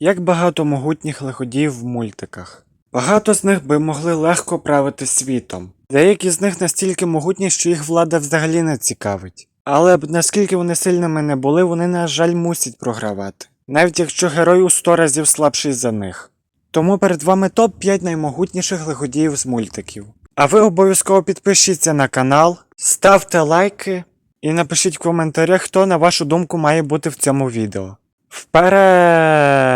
Як багато могутніх лиходіїв в мультиках. Багато з них би могли легко правити світом. Деякі з них настільки могутні, що їх влада взагалі не цікавить. Але б наскільки вони сильними не були, вони, на жаль, мусять програвати. Навіть якщо герой у 100 разів слабший за них. Тому перед вами топ-5 наймогутніших лиходіїв з мультиків. А ви обов'язково підпишіться на канал, ставте лайки і напишіть в коментарях, хто, на вашу думку, має бути в цьому відео. Вперед!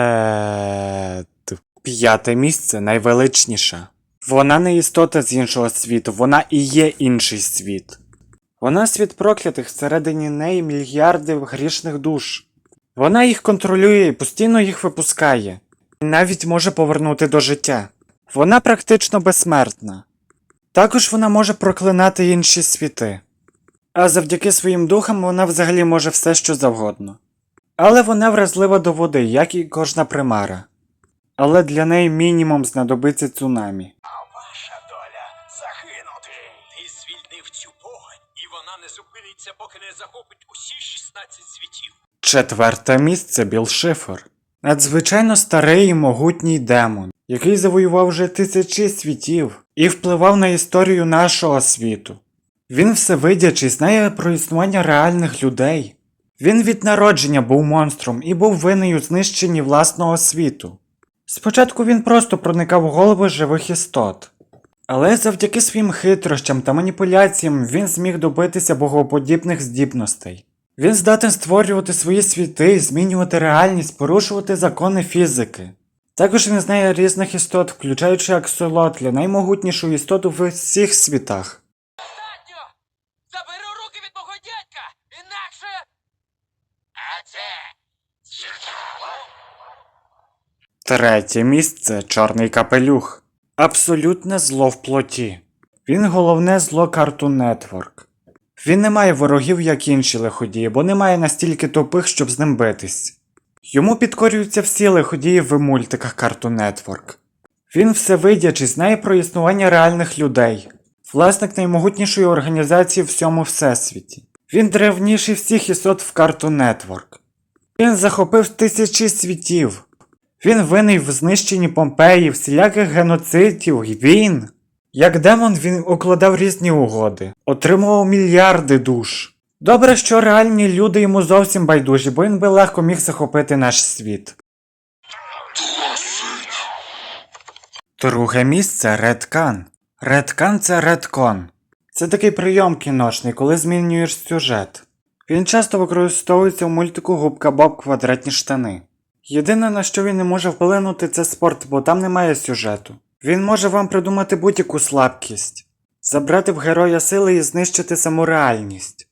П'яте місце найвеличніша. Вона не істота з іншого світу, вона і є інший світ. Вона світ проклятих, всередині неї мільярди грішних душ. Вона їх контролює і постійно їх випускає, і навіть може повернути до життя. Вона практично безсмертна. Також вона може проклинати інші світи. А завдяки своїм духам вона взагалі може все що завгодно. Але вона вразлива до води, як і кожна примара. Але для неї мінімум знадобиться цунамі. А ваша доля загинути. Ти звільнив цю погань, і вона не зупиниться, поки не захопить усі 16 світів. Четверте місце Біл Шифер. Надзвичайно старий і могутній демон, який завоював вже тисячі світів і впливав на історію нашого світу. Він всевидячий знає про існування реальних людей. Він від народження був монстром і був винний у знищенні власного світу. Спочатку він просто проникав у голови живих істот. Але завдяки своїм хитрощам та маніпуляціям він зміг добитися богоподібних здібностей. Він здатен створювати свої світи, змінювати реальність, порушувати закони фізики. Також він знає різних істот, включаючи аксолотля, наймогутнішу істоту в всіх світах. Третє місце Чорний капелюх. Абсолютне зло в плоті. Він головне зло Cartoon Network. Він не має ворогів, як інші лиходії, бо немає настільки тупих, щоб з ним битись. Йому підкорюються всі лиходії в мультиках Cartoon Network. Він всевидячий, знає про існування реальних людей, власник наймогутнішої організації всьому всесвіті. Він древніший всіх істот в Cartoon Network. Він захопив тисячі світів. Він винний в знищенні Помпеї, всіляких геноцидів, і він. Як демон він укладав різні угоди, отримував мільярди душ. Добре, що реальні люди йому зовсім байдужі, бо він би легко міг захопити наш світ. Друге місце Редкан. Редкан це редкон. Це такий прийом кіношний, коли змінюєш сюжет. Він часто використовується в мультику Губка Боб квадратні штани. Єдине, на що він не може вплинути, це спорт, бо там немає сюжету. Він може вам придумати будь-яку слабкість, забрати в героя сили і знищити саму реальність.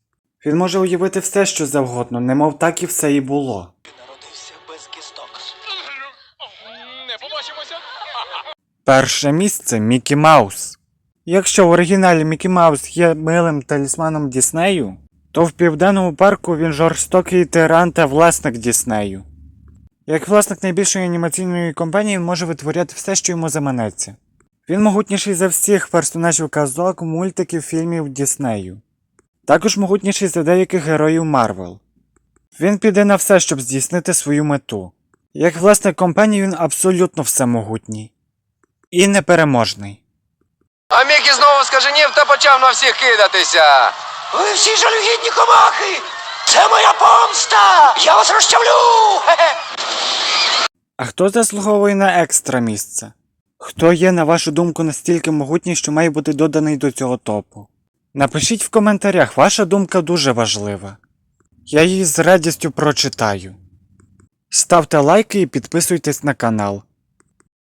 Він може уявити все, що завгодно, немов так і все і було. Народився без кісток. Не побачимося. Перше місце Мікі Маус. Якщо в оригіналі Мікі Маус є милим талісманом Діснею, то в південному парку він жорстокий тиран та власник Діснею. Як власник найбільшої анімаційної компанії він може витворяти все, що йому заманеться. Він могутніший за всіх персонажів казок, мультиків, фільмів Діснею. Також могутніший за деяких героїв Марвел. Він піде на все, щоб здійснити свою мету. Як власник компанії він абсолютно всемогутній. І непереможний. А Мікі знову скаженів та почав на всіх кидатися. Ви всі жалюгідні комахи! Це моя помста! Я вас розчавлю! А хто заслуговує на екстра місце? Хто є, на вашу думку, настільки могутній, що має бути доданий до цього топу? Напишіть в коментарях, ваша думка дуже важлива. Я її з радістю прочитаю. Ставте лайки і підписуйтесь на канал.